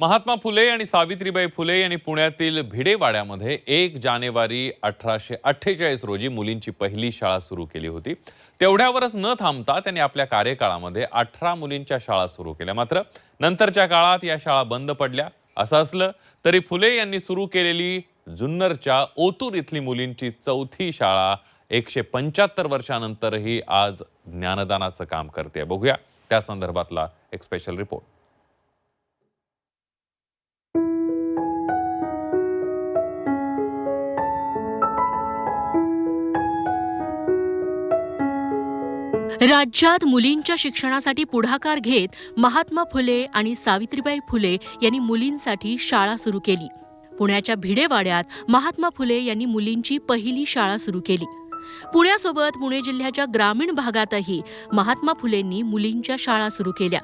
महात्मा फुले आणि सावित्रीबाई फुले यांनी पुण्यातील भिडेवाड्यामध्ये एक जानेवारी अठराशे अठ्ठेचाळीस रोजी मुलींची पहिली शाळा सुरू केली होती. तेवढ्यावरच न थांबता त्यांनी आपल्या कार्यकाळामध्ये अठरा मुलींच्या शाळा सुरू केल्या. मात्र नंतरच्या काळात या शाळा बंद पडल्या. असं असलं तरी फुले यांनी सुरू केलेली जुन्नरच्या ओतूर इथली मुलींची चौथी शाळा एकशे पंच्याहत्तर वर्षानंतरही आज ज्ञानदानाचं काम करते. बघूया त्या संदर्भातला एक स्पेशल रिपोर्ट राज्यात मुलींच्या शिक्षणासाठी पुढाकार घेत महात्मा फुले आणि सावित्रीबाई फुले यांनी मुलींसाठी शाळा सुरू केली. पुण्याच्या भिडेवाड्यात महात्मा फुले यांनी मुलींची पहिली शाळा सुरू केली. पुण्यासोबत पुणे जिल्ह्याच्या ग्रामीण भागातही महात्मा फुलेंनी मुलींच्या शाळा सुरू केल्या.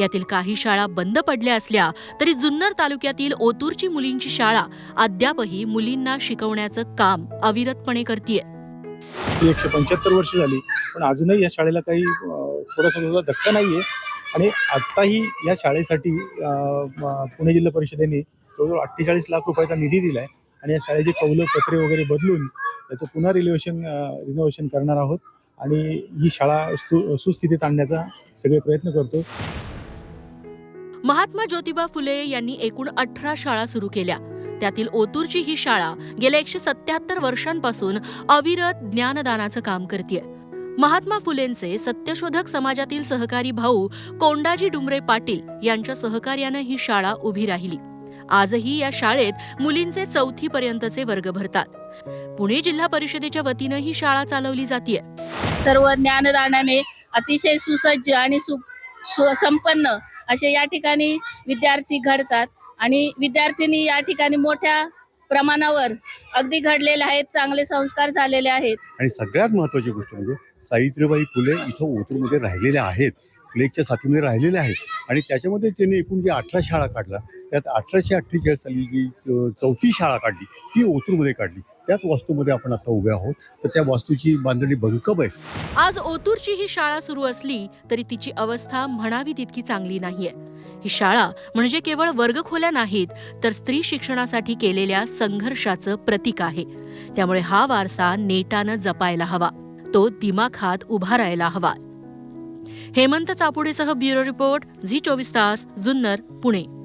यातील काही शाळा बंद पडल्या असल्या तरी जुन्नर तालुक्यातील ओतूरची मुलींची शाळा अद्यापही मुलींना शिकवण्याचं काम अविरतपणे करतीये. ती एकशे पंच्याहत्तर वर्ष झाली. पण अजूनही या शाळेला काही थोडासा थोडा धक्का नाही आहे आणि आत्ताही या शाळेसाठी पुणे जिल्हा परिषदेने जवळजवळ अठ्ठेचाळीस लाख रुपयाचा निधी दिला आहे आणि या शाळेचे कौलं पत्रे वगैरे बदलून त्याचं पुन्हा रिनोव्हेशन रिनोव्हेशन करणार आहोत. आणि ही शाळा सुस्थितीत आणण्याचा सगळे प्रयत्न करतो महात्मा ज्योतिबा फुले यांनी एकूण अठरा शाळा सुरू केल्या. त्यातील ओतूरची ही शाळा गेल्या एकशे सत्याहत्तर वर्षांपासून अविरत ज्ञानदानाचं काम करते महात्मा फुलेंचे सत्यशोधक समाजातील सहकारी भाऊ कोंडाजी डुमरे पाटील यांच्या सहकार्यानं ही शाळा उभी राहिली. आजही या शाळेत मुलींचे चौथी पर्यंतचे वर्ग भरतात. पुणे जिल्हा परिषदेच्या वतीनं ही शाळा चालवली जाते सर्व ज्ञानदानाने अतिशय सुसज्ज आणि सु संपन्न असे या ठिकाणी विद्यार्थी घडतात. आणि विद्यार्थिनी या ठिकाणी मोठ्या प्रमाणावर अगदी घडलेले आहेत चांगले संस्कार झालेले आहेत. आणि सगळ्यात महत्त्वाची गोष्ट म्हणजे सावित्रीबाई फुले इथं ओतूरमध्ये राहिलेल्या आहेत प्लेगच्या साथीमध्ये राहिलेल्या आहेत. आणि त्याच्यामध्ये त्यांनी एकूण जे अठरा शाळा काढल्या त्यात अठराशे अठ्ठेचाळीस साली जी चौथी शाळा काढली ती ओतूरमध्ये काढली. त्याच वास्तूमध्ये आपण आता उभे आहोत. तर त्या वास्तूची बांधणी भरकम आहे. आज ओतूरची ही शाळा सुरू असली तरी तिची अवस्था म्हणावी तितकी चांगली नाहीये. ही शाळा म्हणजे केवळ वर्गखोल्या नाहीत तर स्त्री शिक्षणासाठी केलेल्या संघर्षाचं प्रतीक आहे. त्यामुळे हा वारसा नेटानं जपायला हवा. तो दिमाखात उभारायला हवा. हेमंत चापुडेसह ब्युरो रिपोर्ट झी चोवीस तास जुन्नर पुणे.